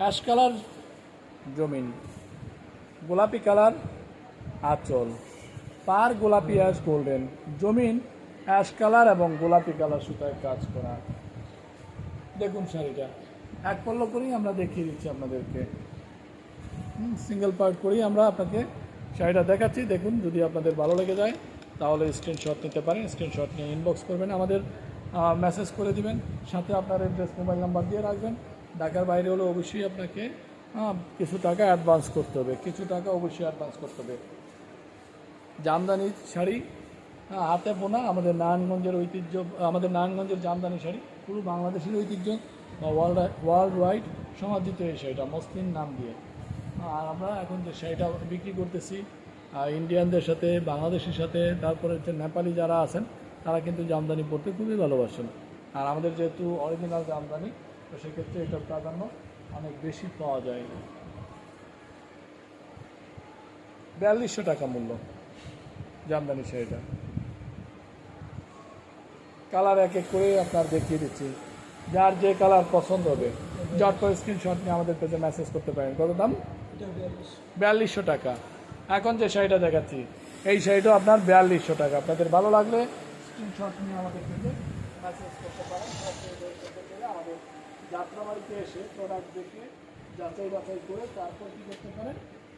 Ash colour জমিন। গোলাপি colour আঁচল। পার গোলাপি অ্যাশ গোল্ডেন। জমিন অ্যাশ কালার এবং গোলাপি কালার সুতায় কাজ করা। দেখুন শাড়িটা এক পল্ল করেই আমরা দেখিয়ে দিচ্ছি আপনাদেরকে। সিঙ্গেল পার্ট করেই আমরা আপনাকে শাড়িটা দেখাচ্ছি। দেখুন, যদি আপনাদের ভালো লেগে যায়, তাহলে স্ক্রিনশট নিতে পারেন। স্ক্রিনশট নিয়ে ইনবক্স করবেন। আমাদের মেসেজ করে দিবেন। সাথে আপনার অ্যাড্রেস মোবাইল নাম্বার দিয়ে রাখবেন। ঢাকার বাইরে হলে অবশ্যই আপনাকে কিছু টাকা অ্যাডভান্স করতে হবে। কিছু টাকা অবশ্যই অ্যাডভান্স করতে হবে। জামদানি শাড়ি হাতে বোনা আমাদের নারায়ণগঞ্জের ঐতিহ্য আমাদের নারায়ণগঞ্জের জামদানি শাড়ি, পুরো বাংলাদেশের ঐতিহ্য ওয়ার্ল্ড ওয়ার্ল্ড ওয়াইড সমাদৃত এই শাড়িটা, মসলিন নাম দিয়ে। আর আমরা এখন যে শাড়িটা বিক্রি করতেছি ইন্ডিয়ানদের সাথে, বাংলাদেশের সাথে, তারপরে হচ্ছে নেপালি যারা আছেন, তারা কিন্তু জামদানি পরতে খুবই ভালোবাসেন। আর আমাদের যেহেতু অরিজিনাল জামদানি তো সেক্ষেত্রে এটার প্রাধান্য অনেক বেশি পাওয়া যায়। বিয়াল্লিশশো টাকা মূল্য জামদানি শাড়িটা। কালার এক এক করে আপনার দেখিয়ে দিচ্ছি। যার যে কালার পছন্দ হবে জট করে স্ক্রিনশট নিয়ে আমাদের পেজে মেসেজ করতে পারেন। কত দাম? বিয়াল্লিশশো টাকা। এখন যে শাড়িটা দেখাচ্ছি এই শাড়িটাও আপনার বিয়াল্লিশশো টাকা। আপনাদের ভালো লাগলে স্ক্রিনশট নিয়ে আমাদের পেজে মেসেজ করতে পারেন সরাসরি করতে গেলে আমাদের এসে প্রোডাক্ট দেখে, যাচাই বাছাই করে তারপর কী করতে পারেন?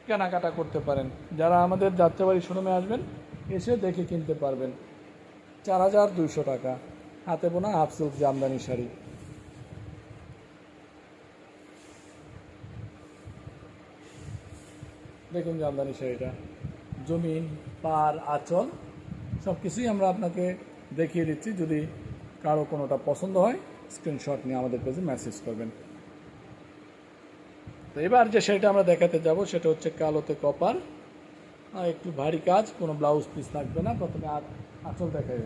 কেনাকাটা করতে পারেন। যারা আমাদের যাত্রাবাড়ি শোরুমে আসবেন, এসে দেখে কিনতে পারবেন। চার হাজার দুইশো টাকা। হাতে বোনা হাফ সিল্ক জামদানি শাড়ি। দেখুন জামদানি শাড়িটা। জমিন পার আঁচল সব কিছুই আমরা আপনাকে দেখিয়ে দিচ্ছি। যদি কারও কোনোটা পছন্দ হয় স্ক্রিনশট নিয়ে আমাদের পেজে মেসেজ করবেন। তো এবার যে শাড়িটা আমরা দেখাতে যাব, সেটা হচ্ছে কালোতে কপার একটু ভারী কাজ, কোনো ব্লাউজ পিস লাগবে না, প্রথমে আ- আঁচল দেখাই।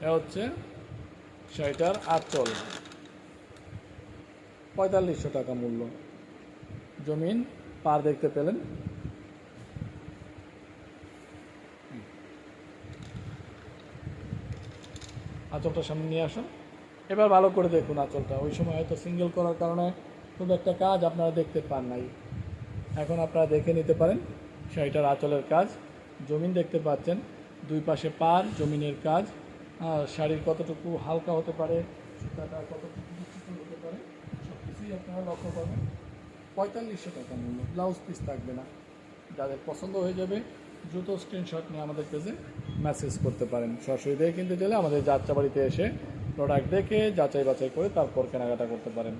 এ হচ্ছে শাড়িটার আঁচল। পঁয়তাল্লিশশো টাকা মূল্য। জমিন পার দেখতে পেলেন। আঁচলটা সামনে নিয়ে আসুন। এবার ভালো করে দেখুন আঁচলটা। ওই সময় হয়তো সিঙ্গেল করার কারণে খুব একটা কাজ আপনারা দেখতে পান নাই। এখন আপনারা দেখে নিতে পারেন শাড়িটার আঁচলের কাজ। জমিন দেখতে পাচ্ছেন, দুই পাশে পার জমিনের কাজ। শাড়ির কতটুকু হালকা হতে পারে, সুতাটা কতটুকু হতে পারে সব কিছুই আপনারা লক্ষ্য করবেন। পঁয়তাল্লিশশো টাকা মূল্য ব্লাউজ পিস থাকবে না। যাদের পছন্দ হয়ে যাবে দ্রুত স্ক্রিনশট নিয়ে আমাদের পেজে মেসেজ করতে পারেন। সরাসরি দিয়ে কিনতে গেলে আমাদের যাত্রা বাড়িতে এসে প্রোডাক্ট দেখে যাচাই বাছাই করে তারপর কেনাকাটা করতে পারেন।